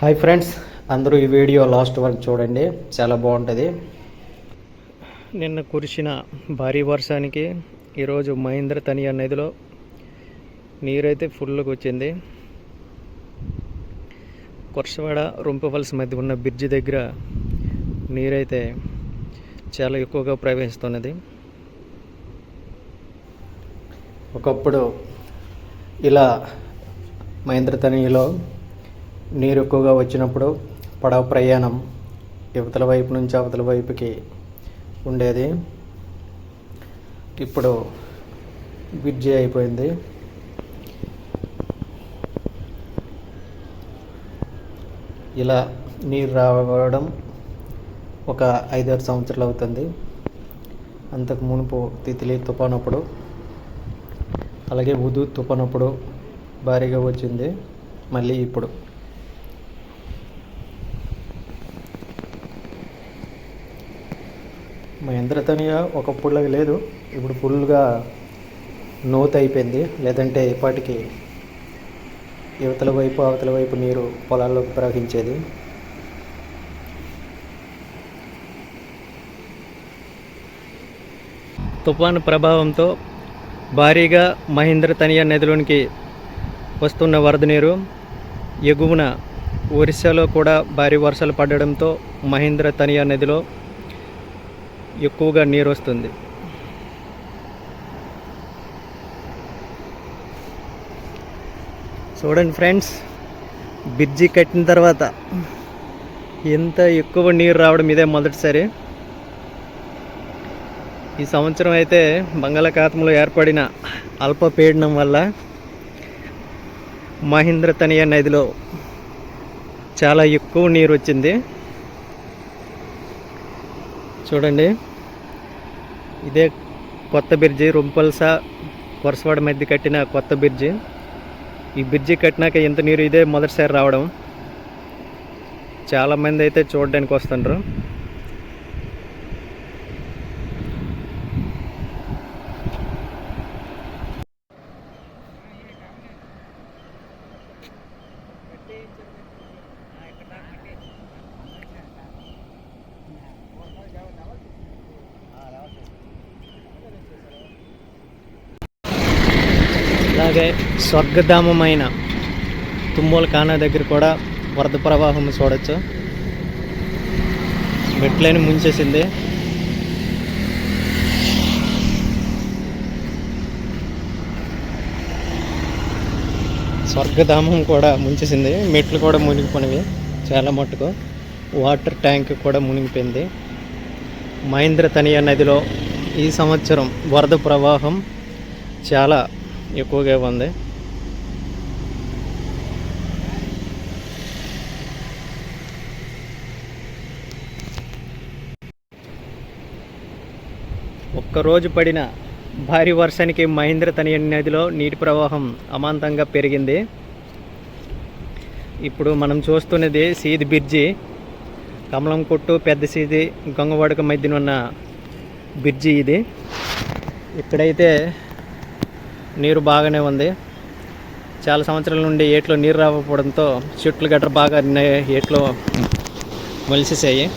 Hi friends అందరూ ఈ video last వరకు చూడండి. చాలా బాగుంటుంది. నిన్న కురిసిన భారీ వర్షానికి ఈరోజు మహేంద్ర తనియా నదిలో నీరైతే ఫుల్గా వచ్చింది కొర్సవాడ రొంపవలస మధ్య ఉన్న బ్రిడ్జి దగ్గర నీరైతే చాలా ఎక్కువగా ప్రవహిస్తున్నది. ఒకప్పుడు ఇలా మహేంద్ర తనియలో నీరు ఎక్కువగా వచ్చినప్పుడు పడవ ప్రయాణం యువతల వైపు నుంచి అవతల వైపుకి ఉండేది. ఇప్పుడు బ్రిడ్జి అయిపోయింది. ఇలా నీరు రావడం ఒక ఐదారు సంవత్సరాలు అవుతుంది. అంతకు మునుపు తితిలి తుఫానప్పుడు అలాగే ఉదు తుఫానప్పుడు భారీగా వచ్చింది. మళ్ళీ ఇప్పుడు మహేంద్రతనియ ఒకప్పుడు లేదు. ఇప్పుడు ఫుల్గా నూత అయిపోయింది. లేదంటే ఇప్పటికి యువతల వైపు అవతల వైపు నీరు పొలాల్లోకి ప్రవహించేది. తుఫాను ప్రభావంతో భారీగా మహేంద్ర తనియా నదిలోనికి వస్తున్న వరద నీరు ఎగువన ఒరిస్సాలో కూడా భారీ వర్షాలు పడడంతో మహేంద్ర తనియా నదిలో ఎక్కువగా నీరు వస్తుంది. చూడండి ఫ్రెండ్స్ బ్రిడ్జి కట్టిన తర్వాత ఎంత ఎక్కువ నీరు రావడం ఇదే మొదటిసారి. ఈ సంవత్సరం అయితే బంగాళాఖాతంలో ఏర్పడిన అల్పపీడనం వల్ల మహేంద్ర తనియా నదిలో చాలా ఎక్కువ నీరు వచ్చింది. చూడండి. ఇదే కొత్త బ్రిడ్జి రుంపల్స కొరసవాడ మధ్య కట్టిన కొత్త బ్రిడ్జి. ఈ బ్రిడ్జి కట్టినాక ఇంత నీరు ఇదే మొదటిసారి రావడం. చాలామంది అయితే చూడడానికి వస్తుండ్రు. అలాగే స్వర్గధామమైన తుమ్మోల కానా దగ్గర కూడా వరద ప్రవాహం చూడొచ్చు. మెట్లని ముంచేసింది. స్వర్గధామం కూడా ముంచేసింది. మెట్లు కూడా మునిగిపోయినవి చాలా మట్టుకు. వాటర్ ట్యాంక్ కూడా మునిగిపోయింది. మహేంద్ర తనియా నదిలో ఈ సంవత్సరం వరద ప్రవాహం చాలా ఎక్కువగా ఉంది. ఒక్కరోజు పడిన భారీ వర్షానికి మహేంద్ర తనియ నదిలో నీటి ప్రవాహం అమాంతంగా పెరిగింది. ఇప్పుడు మనం చూస్తున్నది సీది బ్రిడ్జి. కమలం కొట్టు పెద్ద సీది గంగవాడక మధ్యన ఉన్న బ్రిడ్జి ఇది. ఇక్కడైతే నీరు బాగానే ఉంది. చాలా సంవత్సరాల నుండి ఏట్లో నీరు రాకపోవడంతో చెట్లు గట్ర బాగా ఏట్లో మొలిసేసాయి.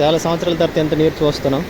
చాలా సంవత్సరాల తర్వాత ఎంత నీరు చూస్తున్నాం.